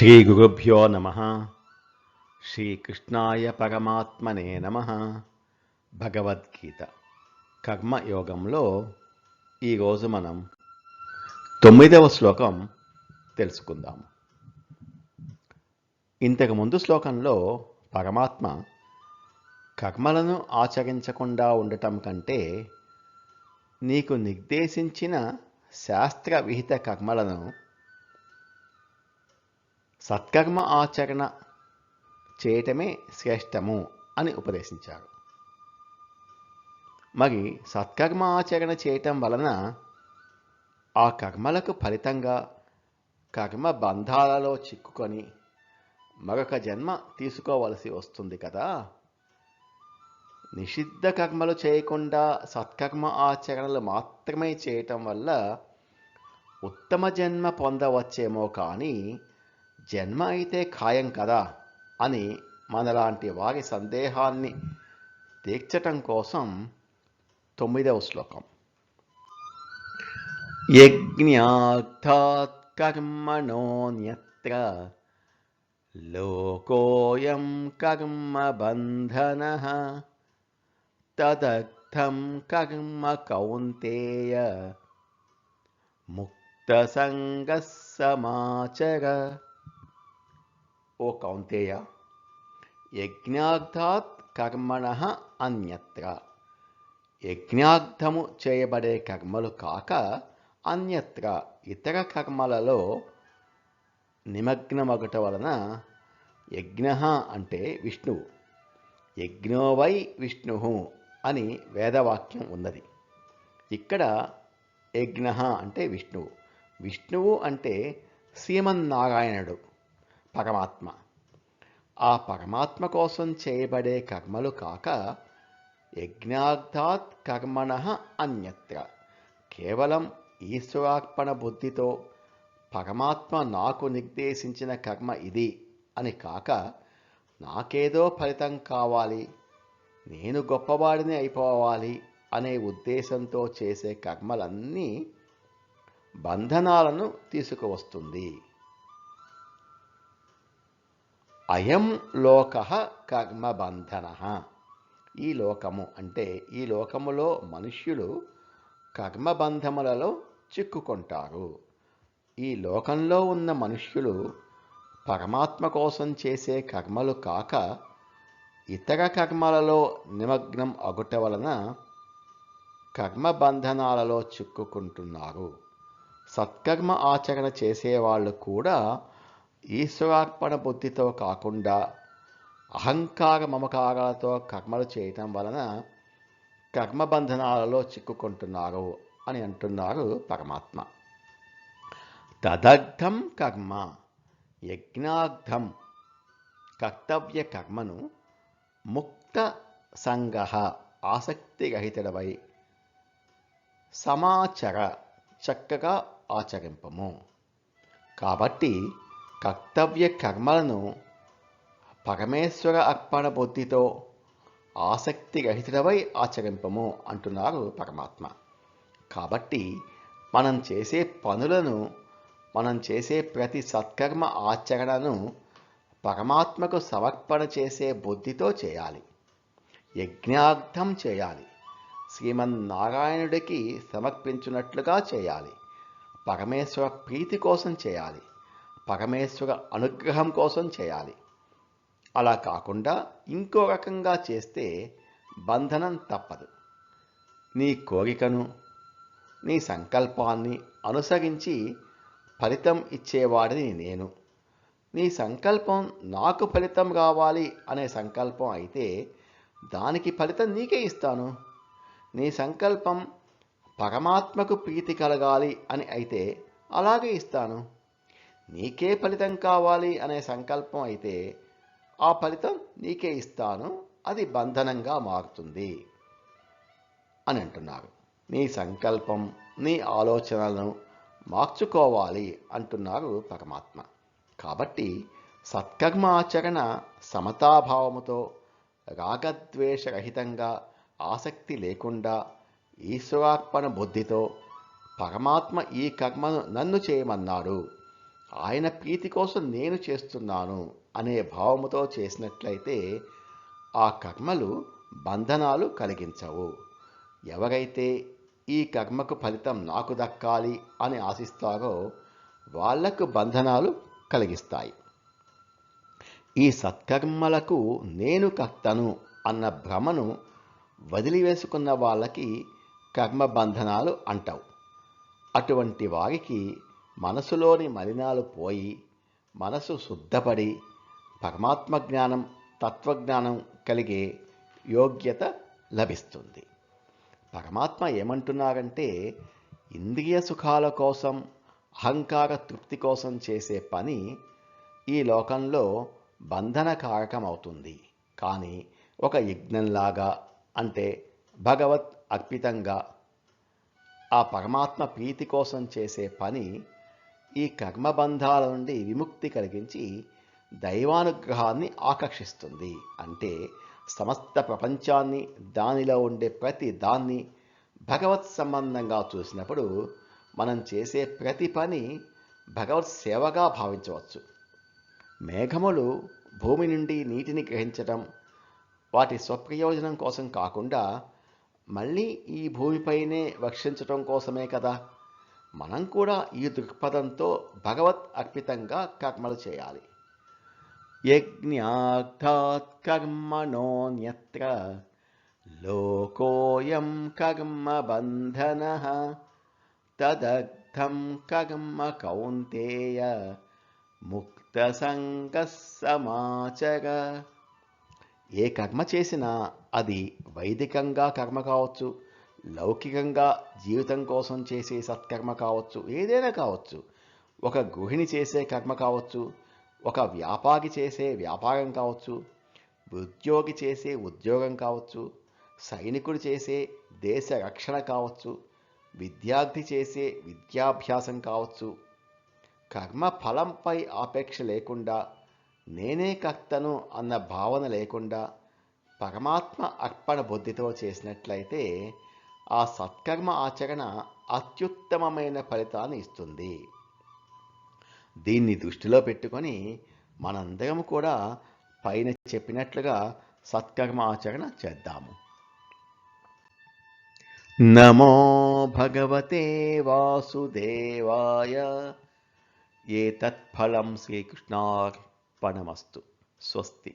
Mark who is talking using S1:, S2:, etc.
S1: శ్రీ గురుభ్యో నమ. శ్రీకృష్ణాయ పరమాత్మనే నమ. భగవద్గీత కర్మయోగంలో ఈరోజు మనం తొమ్మిదవ శ్లోకం తెలుసుకుందాం ఇంతకు ముందు శ్లోకంలో పరమాత్మ కర్మలను ఆచరించకుండా ఉండటం కంటే నీకు నిర్దేశించిన శాస్త్ర విహిత కర్మలను సత్కర్మ ఆచరణ చేయటమే శ్రేష్టము అని ఉపదేశించారు. మరి సత్కర్మ ఆచరణ చేయటం వలన ఆ కర్మలకు ఫలితంగా కర్మ బంధాలలో చిక్కుకొని మరొక జన్మ తీసుకోవలసి వస్తుంది కదా? నిషిద్ధ కర్మలు చేయకుండా సత్కర్మ ఆచరణలు మాత్రమే చేయటం వల్ల ఉత్తమ జన్మ పొందవచ్చేమో కానీ జన్మ అయితే ఖాయం కదా అని మనలాంటి వారి సందేహాన్ని తీర్చటం కోసం తొమ్మిదవ శ్లోకం. యజ్ఞార్థాత్ కర్మణోన్యత్ర లోకోయం కర్మ బంధన తదర్థం కర్మ కౌంతేయ ముక్త సమాచర ఓ కౌంతేయ. యజ్ఞార్థాత్ కర్మణ అన్యత్ర. యజ్ఞార్థము చేయబడే కర్మలు కాక అన్యత్ర. ఇతర కర్మలలో నిమగ్నమగుట వలన యజ్ఞ అంటే విష్ణువు. యజ్ఞోవై విష్ణు అని వేదవాక్యం ఉన్నది. ఇక్కడ యజ్ఞ అంటే విష్ణువు. విష్ణువు అంటే శ్రీమన్నారాయణుడు. పరమాత్మ. ఆ పరమాత్మ కోసం చేయబడే కర్మలు కాక యజ్ఞార్థాత్ కర్మణ అన్యత్ర. కేవలం ఈశ్వరార్పణ బుద్ధితో పరమాత్మ నాకు నిర్దేశించిన కర్మ ఇది అని కాక నాకేదో ఫలితం కావాలి నేను గొప్పవాడిని అయిపోవాలి అనే ఉద్దేశంతో చేసే కర్మలన్నీ బంధనాలను తీసుకువస్తుంది. అయం లోక కర్మబంధన ఈ లోకము అంటే ఈ లోకములో మనుష్యులు కర్మబంధములలో చిక్కుకుంటారు. ఈ లోకంలో ఉన్న మనుష్యులు పరమాత్మ కోసం చేసే కర్మలు కాక ఇతర కర్మలలో నిమగ్నం అగుట వలన కర్మబంధనాలలో చిక్కుకుంటున్నారు. సత్కర్మ ఆచరణ చేసేవాళ్ళు కూడా ఈశ్వరార్పణ బుద్ధితో కాకుండా అహంకార మమకారాలతో కర్మలు చేయటం వలన కర్మబంధనాలలో చిక్కుకుంటున్నారు అని అంటున్నారు పరమాత్మ. తదర్థం కర్మ యజ్ఞార్థం. కర్తవ్య కర్మను ముక్త సంగ ఆసక్తిరహితుడవై సమాచర చక్కగా ఆచరింపము. కాబట్టి కర్తవ్య కర్మలను పరమేశ్వర అర్పణ బుద్ధితో ఆసక్తి రహితుడవై ఆచరింపము అంటున్నారు పరమాత్మ। కాబట్టి మనం చేసే పనులను మనం చేసే ప్రతి సత్కర్మ ఆచరణను పరమాత్మకు సమర్పణ చేసే బుద్ధితో చేయాలి। యజ్ఞార్థం చేయాలి। శ్రీమన్నారాయణుడికి సమర్పించినట్లుగా చేయాలి। పరమేశ్వర ప్రీతి కోసం చేయాలి। పరమేశ్వర అనుగ్రహం కోసం చేయాలి. అలా కాకుండా ఇంకో రకంగా చేస్తే బంధనం తప్పదు. నీ కోరికను నీ సంకల్పాన్ని అనుసరించి ఫలితం ఇచ్చేవాడిని నేను. నీ సంకల్పం నాకు ఫలితం కావాలి అనే సంకల్పం అయితే దానికి ఫలితం నీకే ఇస్తాను. నీ సంకల్పం పరమాత్మకు ప్రీతి కలగాలి అని అయితే అలాగే ఇస్తాను. నీకే ఫలితం కావాలి అనే సంకల్పం అయితే ఆ ఫలితం నీకే ఇస్తాను అది బంధనంగా మారుతుంది అని అంటున్నారు. నీ సంకల్పం నీ ఆలోచనలను మార్చుకోవాలి అంటున్నారు పరమాత్మ. కాబట్టి సత్కర్మ ఆచరణ సమతాభావముతో రాగద్వేషరహితంగా ఆసక్తి లేకుండా ఈశ్వరార్పణ బుద్ధితో పరమాత్మ ఈ కర్మను నన్ను చేయమన్నాడు. ఆయన ప్రీతి కోసం నేను చేస్తున్నాను అనే భావముతో చేసినట్లయితే ఆ కర్మలు బంధనాలు కలిగించవు. ఎవరైతే ఈ కర్మకు ఫలితం నాకు దక్కాలి అని ఆశిస్తారో వాళ్ళకు బంధనాలు కలిగిస్తాయి. ఈ సత్కర్మలకు నేను కర్తను అన్న భ్రమను వదిలివేసుకున్న వాళ్ళకి కర్మ బంధనాలు అంటావు. అటువంటి వారికి మనసులోని మలినాలు పోయి మనసు శుద్ధపడి పరమాత్మ జ్ఞానం తత్వజ్ఞానం కలిగే యోగ్యత లభిస్తుంది. పరమాత్మ ఏమంటున్నారంటే ఇంద్రియ సుఖాల కోసం అహంకార తృప్తి కోసం చేసే పని ఈ లోకంలో బంధనకారకమవుతుంది. కానీ ఒక యజ్ఞంలాగా అంటే భగవత్ అర్పితంగా ఆ పరమాత్మ ప్రీతి కోసం చేసే పని ఈ కర్మబంధాల నుండి విముక్తి కలిగించి దైవానుగ్రహాన్ని ఆకర్షిస్తుంది. అంటే సమస్త ప్రపంచాన్ని దానిలో ఉండే ప్రతి దాన్ని భగవత్ సంబంధంగా చూసినప్పుడు మనం చేసే ప్రతి పని భగవత్ సేవగా భావించవచ్చు. మేఘములు భూమి నుండి నీటిని గ్రహించటం వాటి స్వప్రయోజనం కోసం కాకుండా మళ్ళీ ఈ భూమిపైనే వర్షించటం కోసమే కదా? మనం కూడా ఈ దృక్పథంతో భగవత్ అర్పితంగా కర్మలు చేయాలి. యజ్ఞార్థాత్ కర్మణోన్యత్ర లోకోయం కర్మ బంధన తదర్థం కర్మ కౌంతేయ ముక్త సంగ సమాచర. ఏ కర్మ చేసినా అది వైదికంగా కర్మ కావచ్చు. లౌకికంగా జీవితం కోసం చేసే సత్కర్మ కావచ్చు ఏదైనా కావచ్చు. ఒక గృహిణి చేసే కర్మ కావచ్చు ఒక వ్యాపారి చేసే వ్యాపారం కావచ్చు ఉద్యోగి చేసే ఉద్యోగం కావచ్చు సైనికుడు చేసే దేశ రక్షణ కావచ్చు విద్యార్థి చేసే విద్యాభ్యాసం కావచ్చు. కర్మ ఫలంపై ఆపేక్ష లేకుండా నేనే కర్తను అన్న భావన లేకుండా పరమాత్మ అర్పణ బుద్ధితో చేసినట్లయితే ఆ సత్కర్మ ఆచరణ అత్యుత్తమమైన ఫలితాన్ని ఇస్తుంది. దీన్ని దృష్టిలో పెట్టుకొని మనందరం కూడా పైన చెప్పినట్లుగా సత్కర్మ ఆచరణ చేద్దాము. నమో భగవతే వాసుదేవాయ. ఏ తత్ఫలం శ్రీకృష్ణార్పణమస్తు. స్వస్తి.